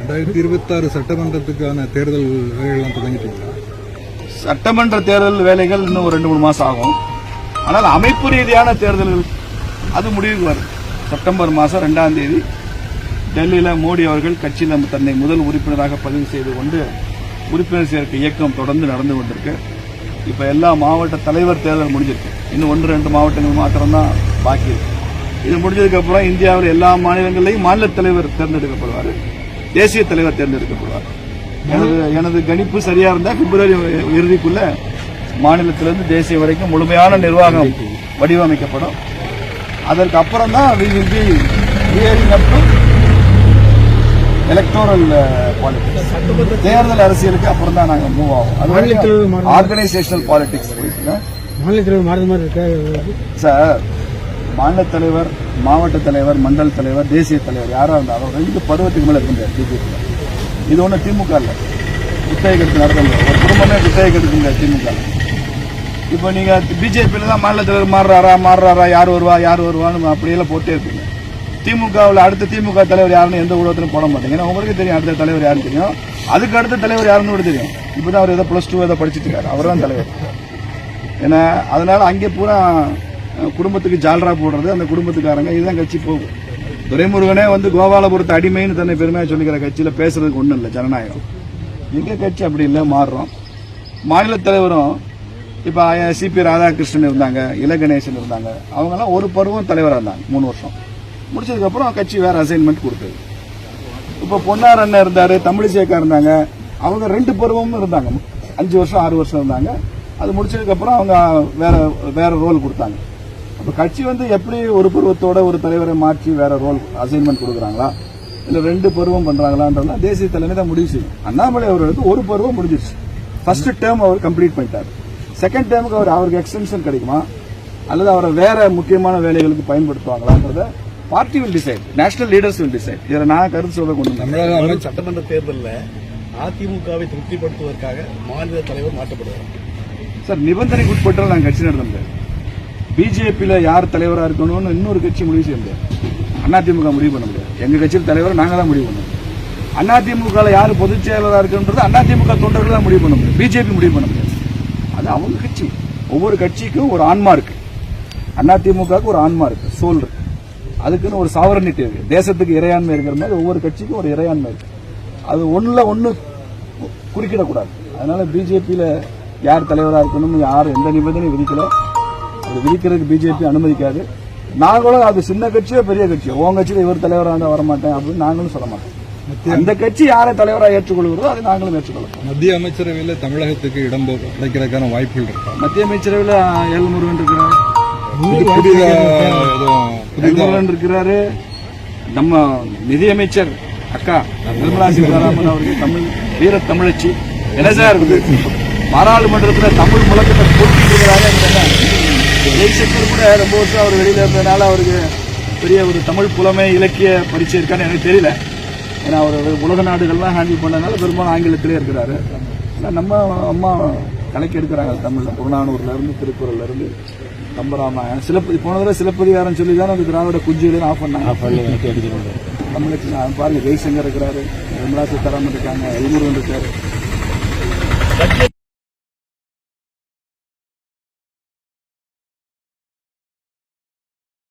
ரெண்டாயிரத்தி இருபத்தி ஆறு சட்டமன்றத்துக்கான தேர்தல் வேலைகள்லாம் தொடங்கிட்டீங்களா? சட்டமன்ற தேர்தல் வேலைகள் இன்னும் ஒரு ரெண்டு மூணு மாசம் ஆகும். ஆனால் அமைப்பு ரீதியான தேர்தல்கள் அது முடிவுக்கு வரும். செப்டம்பர் மாதம் ரெண்டாம் தேதி டெல்லியில் மோடி அவர்கள் கட்சியில் தன்னை முதல் உறுப்பினராக பதிவு செய்து கொண்டு உறுப்பினர் சேர்க்கை இயக்கம் தொடர்ந்து நடந்து கொண்டிருக்கு. இப்போ எல்லா மாவட்ட தலைவர் தேர்தல் முடிஞ்சிருக்கு. இன்னும் ஒன்று ரெண்டு மாவட்டங்கள் மாத்திரம்தான் பாக்கி இருக்கு. இது முடிஞ்சதுக்கு அப்புறம் இந்தியாவில் எல்லா மாநிலங்களிலையும் மாநில தலைவர் தேர்ந்தெடுக்கப்படுவார். தேசிய தலைவர் தேர்ந்தெடுக்கப்படுவார். எனது எனது கணிப்பு சரியா இருந்தா பிப்ரவரி இறுதிக்குள்ள மாநிலத்திலிருந்து தேசிய வரைக்கும் முழுமையான நிர்வாகம் வடிவமைக்கப்படும். அதற்கு அப்புறம் தான் will be gearing up to electoral politics தேர்தல் அரசியலுக்கு அப்புறம் தான் நாங்கள் மூவ் ஆகும் அது ஆர்கனைசேஷனல் பாலிடிக்ஸ் போயிட்டு மாநில தலைவர் மாறுது மாதிரி இருக்கு? சார் மாநில தலைவர் மாவட்ட தலைவர் மண்டல தலைவர் தேசிய தலைவர் யாரா இருந்தாலும் ரெண்டு பருவத்துக்கு மேல இருக்க முடியாது பிஜேபி இது ஒண்ணு திமுக இல்ல. குத்தகை கெடுத்து நடத்த முடியாது ஒரு குடும்பமே குத்தகை கெடுக்க முடியாது திமுக இப்போ நீங்க பிஜேபியில் தான் மாநில தலைவர் மாறுறாரா மாறுறாரா யார் வருவா யார் வருவான்னு அப்படியெல்லாம் போட்டே இருப்பீங்க. திமுகவில் அடுத்த திமுக தலைவர் யாருன்னு எந்த ஊடகத்திலும் போட மாட்டேங்க. ஏன்னா உங்களுக்கு தெரியும் அடுத்த தலைவர் யாருன்னு தெரியும். அதுக்கு அடுத்த தலைவர் யாருன்னு கூட தெரியும். இப்போதான் அவர் ஏதோ ப்ளஸ் டூ ஏதோ படிச்சுட்டு இருக்காரு. அவர் தான் தலைவர். ஏன்னா அதனால அங்கே பூரா குடும்பத்துக்கு ஜால்ரா போடுறது அந்த குடும்பத்துக்காரங்க இதுதான் கட்சி போகும். துரைமுருகனே வந்து கோபாலபுரத்து அடிமைன்னு தன்னை பெருமையாக சொல்லிக்கிற கட்சியில் பேசுறதுக்கு ஒன்றும் இல்லை ஜனநாயகம். எங்கள் கட்சி அப்படி இல்லை மாறுறோம். மாநில தலைவரும் இப்போ சிபி ராதாகிருஷ்ணன் இருந்தாங்க இல கணேசன் இருந்தாங்க. அவங்கெல்லாம் ஒரு பருவம் தலைவராக இருந்தாங்க மூணு வருஷம். முடிச்சதுக்கப்புறம் கட்சி வேறு அசைன்மெண்ட் கொடுத்தது. இப்போ பொன்னார் அண்ணன் இருந்தார் தமிழிசேக்கா இருந்தாங்க. அவங்க ரெண்டு பருவமும் இருந்தாங்க. அஞ்சு வருஷம் ஆறு வருஷம் இருந்தாங்க. அது முடிச்சதுக்கப்புறம் அவங்க வேற வேற ரோல் கொடுத்தாங்க. அப்ப கட்சி வந்து எப்படி ஒரு பருவத்தோட ஒரு தலைவரை மாற்றி வேற ரோல் அசைன்மெண்ட் கொடுக்குறாங்களா? இல்ல ரெண்டு பருவம் பண்றாங்களான்றதெல்லாம் தேசிய தலைமை தான் முடிவு செய்யும். அண்ணாமலை அவர்களுக்கு ஒரு பருவம் முடிஞ்சிருச்சு. ஃபர்ஸ்ட் டேர்ம் அவர் கம்ப்ளீட் பண்ணிட்டார். செகண்ட் டேர்முக்கு அவர் அவருக்கு எக்ஸ்டென்ஷன் கிடைக்குமா? அல்லது அவரை வேற முக்கியமான வேலைகளுக்கு பயன்படுத்துவாங்களான்றத party will decide national leaders will decide இதில் நான் கருத்து சொல்ல கொண்டு வந்தேன். சட்டமன்ற தேர்தலில் அதிமுகவை திருப்திப்படுத்துவதற்காக மாநில தலைவர் மாற்றப்படுவார். சார் நிபந்தனைக்கு உட்பட்டு நாங்கள் கட்சி நடத்த முடியாது. பிஜேபியில் யார் தலைவராக இருக்கணும்னு இன்னொரு கட்சி முடிவு செய்ய முடியாது. அதிமுக முடிவு பண்ண முடியாது. எங்கள் கட்சியில் தலைவர் நாங்கள் தான் முடிவு பண்ணணும். அதிமுகவில் யார் பொதுச் செயலராக இருக்குன்றது அதிமுக தொண்டர்கள் தான் முடிவு பண்ண முடியும். பிஜேபி முடிவு பண்ண முடியாது. அது அவங்க கட்சி. ஒவ்வொரு கட்சிக்கும் ஒரு ஆன்மா இருக்கு. அதிமுகவுக்கு ஒரு ஆன்மா இருக்கு. சோல் இருக்கு. அதுக்குன்னு ஒரு சாவரனிட்டி இருக்கு. தேசத்துக்கு இறையாண்மை இருக்கிற மாதிரி ஒவ்வொரு கட்சிக்கும் ஒரு இறையாண்மை இருக்கு. அது ஒன்றில் ஒன்று குறுக்கிடக்கூடாது. அதனால பிஜேபியில் யார் தலைவராக இருக்கணும்னு யாரும் எந்த நிபந்தனையும் விதிக்கலை. அது விதிக்கிறதுக்கு பிஜேபி அனுமதிக்காது. நாங்களும் அது சின்ன கட்சியோ பெரிய கட்சியோ. உங்க கட்சியில இவர் தலைவராக இருந்தா வரமாட்டேன் அப்படின்னு நாங்களும் சொல்ல மாட்டோம். அந்த கட்சி யாரை தலைவராக ஏற்றுக்கொள்கிறதோ அதை நாங்களும் ஏற்றுக்கொள்ளும் மத்திய அமைச்சரவையில் தமிழகத்துக்கு இடம் கிடைக்கிறதுக்கான வாய்ப்புகள் இருக்கா? மத்திய அமைச்சரவையில் இருக்கிறார். எதுவும் புதிதா ஏழுமுருகன் இருக்கிறாரு. நம்ம நிதியமைச்சர் அக்கா நிர்மலா சீதாராமன் அவர்கள் தமிழ் வீர தமிழச்சி என்ன இருக்குது பாராளுமன்றத்தில் தமிழ் முழக்கத்தை போட்டிட்டு இருக்கிறாரு ஜெய்சங்கர் கூட ரொம்ப வருஷம் அவர் வெளியில இருந்ததுனால அவருக்கு பெரிய ஒரு தமிழ் புலமை இலக்கிய பரிச்சை இருக்கான்னு எனக்கு தெரியல. ஏன்னா அவர் உலக நாடுகள்லாம் ஹேண்டில் பண்ணதுனால பெரும்பாலும் ஆங்கிலத்திலே இருக்கிறாரு. ஆனா நம்ம அம்மா கலைக்கு எடுக்கிறாங்க தமிழ்ல. புறநானூர்ல இருந்து திருக்குறள்ல இருந்து கம்பராமாயணம். சிலப்பதி போன தடவை சிலப்பதிகாரம் சொல்லி தானே அந்த திராவிட குஞ்சுகளையும் ஆஃப் பண்ணாங்க. தமிழுக்கு நான் பாருங்க ஜெய்சங்கர் இருக்கிறாரு நிர்மலா சீதாராமன் இருக்காங்க எல்முருகன் இருக்காரு